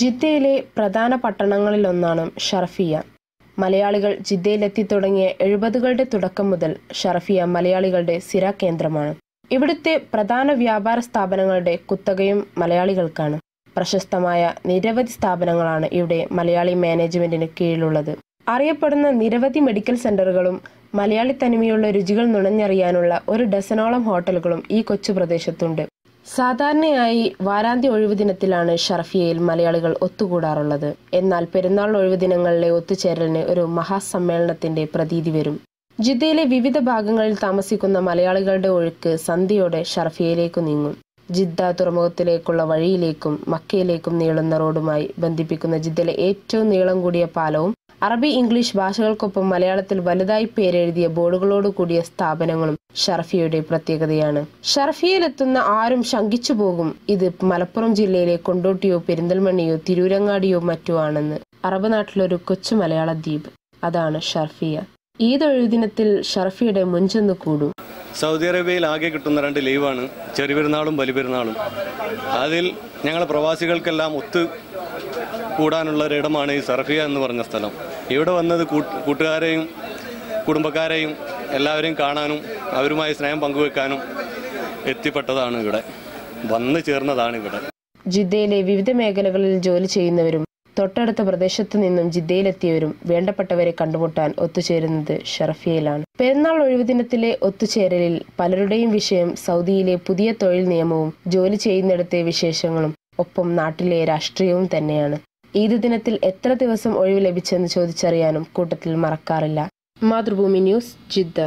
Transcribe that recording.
ജിദ്ദയിലെ പ്രധാന പട്ടണങ്ങളിലൊന്നാണ് ഷർഫിയ. മലയാളികൾ ജിദ്ദയിലെത്തി തുടങ്ങിയ എഴുപതുകളുടെ തുടക്കം മുതൽ ഷർഫിയ മലയാളികളുടെ സ്ഥിരകേന്ദ്രമാണ് ഇവിടുത്തെ പ്രധാന വ്യാപാര സ്ഥാപനങ്ങളുടെ കുത്തകയും മലയാളികൾക്കാണ്. പ്രശസ്തമായ നിരവധി സ്ഥാപനങ്ങളാണ് ഇവിടെ മലയാളി മാനേജ്മെന്റിന് കീഴിലുള്ളത്. അറിയപ്പെടുന്ന നിരവധി മെഡിക്കൽ സെന്ററുകളും മലയാളി തനിമയുള്ള രുചികൾ നുണഞ്ഞറിയാനുള്ള ഒരു ഡസനോളം ഹോട്ടലുകളും ഈ കൊച്ചു പ്രദേശത്തുണ്ട്. സാധാരണയായി വാരാന്ത്യ ഒഴിവു ദിനത്തിലാണ് ഷർഫിയയിൽ മലയാളികൾ ഒത്തുകൂടാറുള്ളത്. എന്നാൽ പെരുന്നാൾ ഒഴിവു ദിനങ്ങളിലെ ഒത്തുചേരലിന് ഒരു മഹാസമ്മേളനത്തിന്റെ പ്രതീതി വരും. ജിദ്ദയിലെ വിവിധ ഭാഗങ്ങളിൽ താമസിക്കുന്ന മലയാളികളുടെ ഒഴുക്ക് സന്ധ്യയോടെ ഷർഫിയയിലേക്ക് നീങ്ങും. ജിദ്ദ തുറമുഖത്തിലേക്കുള്ള വഴിയിലേക്കും മക്കയിലേക്കും നീളുന്ന റോഡുമായി ബന്ധിപ്പിക്കുന്ന ജിദ്ദയിലെ ഏറ്റവും നീളം കൂടിയ പാലവും അറബി ഇംഗ്ലീഷ് ഭാഷകൾക്കൊപ്പം മലയാളത്തിൽ വലുതായി പേരെഴുതിയ ബോർഡുകളോട് കൂടിയ സ്ഥാപനങ്ങളും ഷർഫിയയുടെ പ്രത്യേകതയാണ്. ഷർഫിയയിലെത്തുന്ന ആരും ശങ്കിച്ചു പോകും. ഇത് മലപ്പുറം ജില്ലയിലെ കൊണ്ടോട്ടിയോ പെരിന്തൽമണ്ണയോ തിരൂരങ്ങാടിയോ മറ്റോ ആണെന്ന്. അറബ് നാട്ടിലൊരു കൊച്ചു മലയാള ദ്വീപ്. അതാണ് ഷർഫിയ. ഈദ് ദിനത്തിൽ ഷർഫിയുടെ മുൻചെന്ന് കൂടും. സൗദി അറേബ്യയിൽ ആകെ കിട്ടുന്ന രണ്ട് ലീവാണ്. ചെറുപെരുന്നാളും വലിപെരുന്നാളും അതിൽ ഞങ്ങൾ പ്രവാസികൾക്കെല്ലാം ഒത്തു കൂടാനുള്ള ഒരിടമാണ് ഈ സർഫിയ എന്ന് പറഞ്ഞ സ്ഥലം. ഇവിടെ വന്നത് കൂട്ട്- കൂട്ടുകാരെയും കുടുംബക്കാരെയും എല്ലാവരെയും കാണാനും അവരുമായി സ്നേഹം പങ്കുവെക്കാനും എത്തിപ്പെട്ടതാണ് ഇവിടെ. വന്നു ചേർന്നതാണ് ഇവിടെ. ജിദ്ദയിലെ വിവിധ മേഖലകളിൽ ജോലി ചെയ്യുന്നവരും തൊട്ടടുത്ത പ്രദേശത്തു നിന്നും ജിദ്ദയിലെത്തിയവരും വേണ്ടപ്പെട്ടവരെ കണ്ടുമുട്ടാൻ ഒത്തുചേരുന്നത് ഷറഫിയയിലാണ്. പെരുന്നാൾ ഒഴിവു ദിനത്തിലെ ഒത്തുചേരലിൽ പലരുടെയും വിഷയം സൗദിയിലെ പുതിയ തൊഴിൽ നിയമവും ജോലി ചെയ്യുന്നിടത്തെ വിശേഷങ്ങളും ഒപ്പം നാട്ടിലെ രാഷ്ട്രീയവും തന്നെയാണ്. ഈദ് ദിനത്തിൽ എത്ര ദിവസം ഒഴിവ് ലഭിച്ചെന്ന് ചോദിച്ചറിയാനും കൂട്ടത്തിൽ മറക്കാറില്ല. Mathrubhumi news Jeddah.